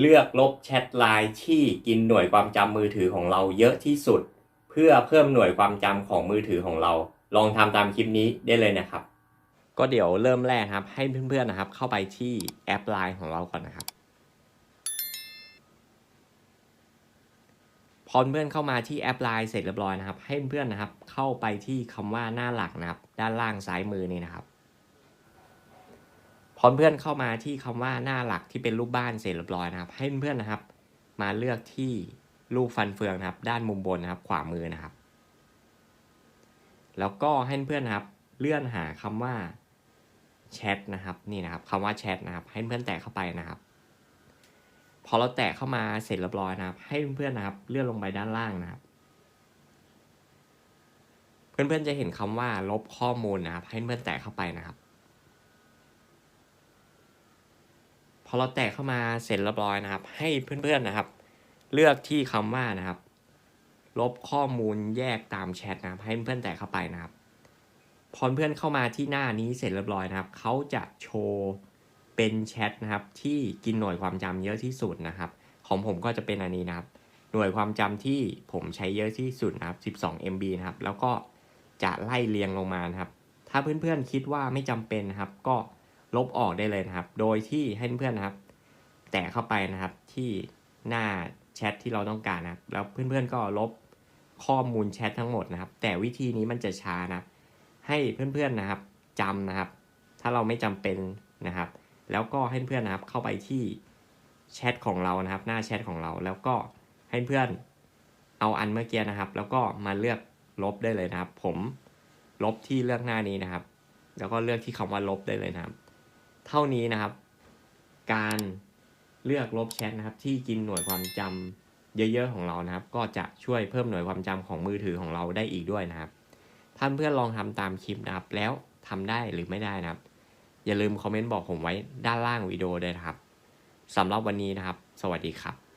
เลือกลบแชทไลน์ที่กินหน่วยความจำมือถือของเราเยอะที่สุด เพื่อเพิ่มหน่วยความจำของมือถือของเรา ลองทำตามคลิปนี้ได้เลยนะครับ ก็เดี๋ยวเริ่มแรกครับ ให้เพื่อนๆนะครับ เข้าไปที่แอปไลน์ของเราก่อนนะครับ พอเพื่อนเข้ามาที่แอปไลน์เสร็จเรียบร้อยนะครับ ให้เพื่อนนะครับ เข้าไปที่คำว่าหน้าหลักนะครับ ด้านล่างซ้ายมือนี่นะครับ พอเพื่อนเข้ามาที่คำว่าหน้าหลักที่เป็นรูปบ้านเสร็จเรียบร้อยนะครับ ให้เพื่อนนะครับ มาเลือกที่รูปฟันเฟืองนะครับ ด้านมุมบนนะครับ ขวามือนะครับ แล้วก็ให้เพื่อนนะครับ เลื่อนหาคำว่าแชทนะครับนี่นะครับคำว่าแชทนะครับ ให้เพื่อนแตะเข้าไปนะครับ พอเราแตะเข้ามาเสร็จเรียบร้อยนะครับ ให้เพื่อนนะครับ เลื่อนลงไปด้านล่างนะครับ เพื่อนๆจะเห็นคำว่าลบข้อมูลนะครับ ให้เพื่อนแตะเข้าไปนะครับ พ อเราแตะเข้ามาเสร็จเรียบร้อยนะครับ ให้เพื่อนๆนะครับ เลือกที่คำว่านะครับ ลบข้อมูลแยกตามแชทนะครับ ให้เพื่อนแตะเข้าไปนะครับพอเพื่อนเข้ามาที่หน้านี้เสร็จเรียบร้อยนะครับเขาจะโชว์เป็นแชทนะครับที่กินหน่วยความจำเยอะที่สุดนะครับ ของผมก็จะเป็นอันนี้นะครับ หน่วยความจำที่ผมใช้เยอะที่สุดนะครับ 12 MB นะครับ แล้วก็จะไล่เรียงลงมานะครับ ถ้าเพื่อนๆคิดว่าไม่จำเป็นนะครับ ก็ ลบออกได้เลยนะครับ โดยที่ให้เพื่อนๆนะครับ แตะเข้าไปนะครับที่หน้าแชทที่เราต้องการนะครับ แล้วเพื่อนๆก็ลบข้อมูลแชททั้งหมดนะครับ แต่วิธีนี้มันจะช้านะครับให้เพื่อนๆนะครับจำนะครับ ถ้าเราไม่จำเป็นนะครับ แล้วก็ให้เพื่อนนะครับเข้าไปที่แชทของเรานะครับ หน้าแชทของเราแล้วก็ให้เพื่อนเอาอันเมื่อกี้นะครับ แล้วก็มาเลือกลบได้เลยนะครับ ผมลบที่เลือกหน้านี้นะครับ แล้วก็เลือกที่คำว่าลบได้เลยนะครับ เท่านี้นะครับ การเลือกลบแชทนะครับ ที่กินหน่วยความจำเยอะๆของเรานะครับ ก็จะช่วยเพิ่มหน่วยความจำของมือถือของเราได้อีกด้วยนะครับ ท่านเพื่อนลองทำตามคลิปนะครับ แล้วทำได้หรือไม่ได้นะครับ อย่าลืมคอมเมนต์บอกผมไว้ด้านล่างวิดีโอเลยนะครับสำหรับวันนี้นะครับ สวัสดีครับ